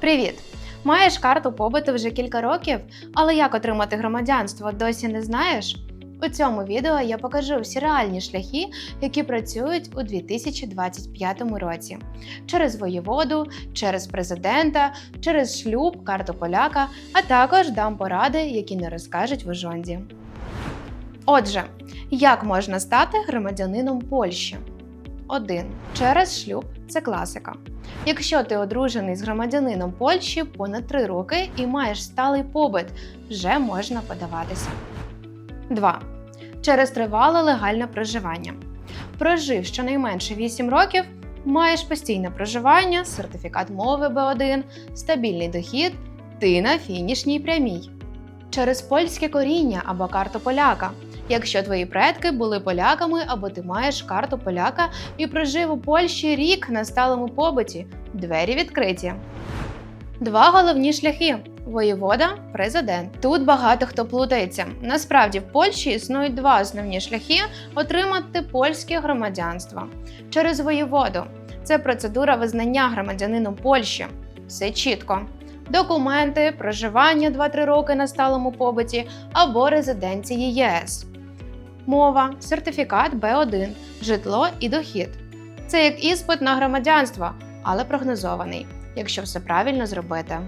Привіт! Маєш карту побиту вже кілька років, але як отримати громадянство досі не знаєш? У цьому відео я покажу всі реальні шляхи, які працюють у 2025 році: через воєводу, через президента, через шлюб, карту поляка, а також дам поради, які не розкажуть в Ужонді. Отже, як можна стати громадянином Польщі? 1. Через шлюб це класика. Якщо ти одружений з громадянином Польщі понад 3 роки і маєш сталий побит, вже можна подаватися. 2. Через тривале легальне проживання. Прожив щонайменше 8 років, маєш постійне проживання, сертифікат мови Б1, стабільний дохід, ти на фінішній прямій. Через польське коріння або карту поляка. Якщо твої предки були поляками або ти маєш карту поляка і прожив у Польщі рік на сталому побуті, двері відкриті. Два головні шляхи: воєвода, президент. Тут багато хто плутається. Насправді в Польщі існують два основні шляхи отримати польське громадянство через воєводу. Це процедура визнання громадянином Польщі. Все чітко. Документи, проживання 2-3 роки на сталому побуті або резиденції ЄС. Мова, сертифікат Б1, житло і дохід. Це як іспит на громадянство, але прогнозований, якщо все правильно зробити.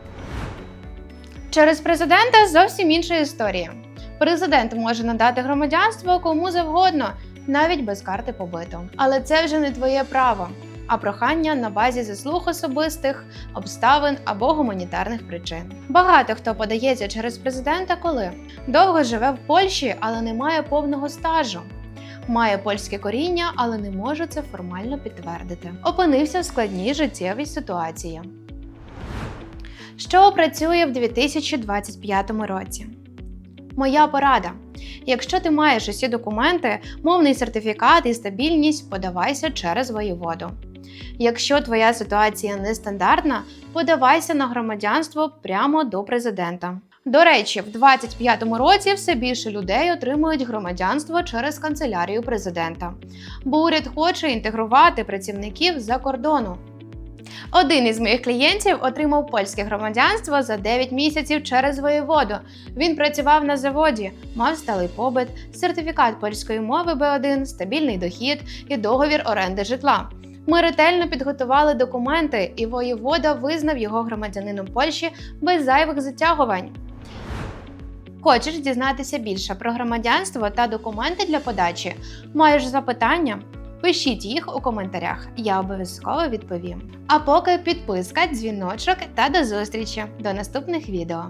Через президента зовсім інша історія. Президент може надати громадянство кому завгодно, навіть без карти побиту. Але це вже не твоє право, а прохання на базі заслуг особистих, обставин або гуманітарних причин. Багато хто подається через президента, коли довго живе в Польщі, але не має повного стажу. Має польське коріння, але не може це формально підтвердити. Опинився в складній життєвій ситуації. Що працює в 2025 році? Моя порада. Якщо ти маєш усі документи, мовний сертифікат і стабільність, подавайся через воєводу. Якщо твоя ситуація нестандартна, подавайся на громадянство прямо до президента. До речі, в 2025 році все більше людей отримують громадянство через канцелярію президента, бо уряд хоче інтегрувати працівників за кордону. Один із моїх клієнтів отримав польське громадянство за 9 місяців через воєводу. Він працював на заводі, мав сталий побит, сертифікат польської мови Б1, стабільний дохід і договір оренди житла. Ми ретельно підготували документи, і воєвода визнав його громадянином Польщі без зайвих затягувань. Хочеш дізнатися більше про громадянство та документи для подачі? Маєш запитання? Пишіть їх у коментарях, я обов'язково відповім. А поки підписка, дзвіночок та до зустрічі до наступних відео.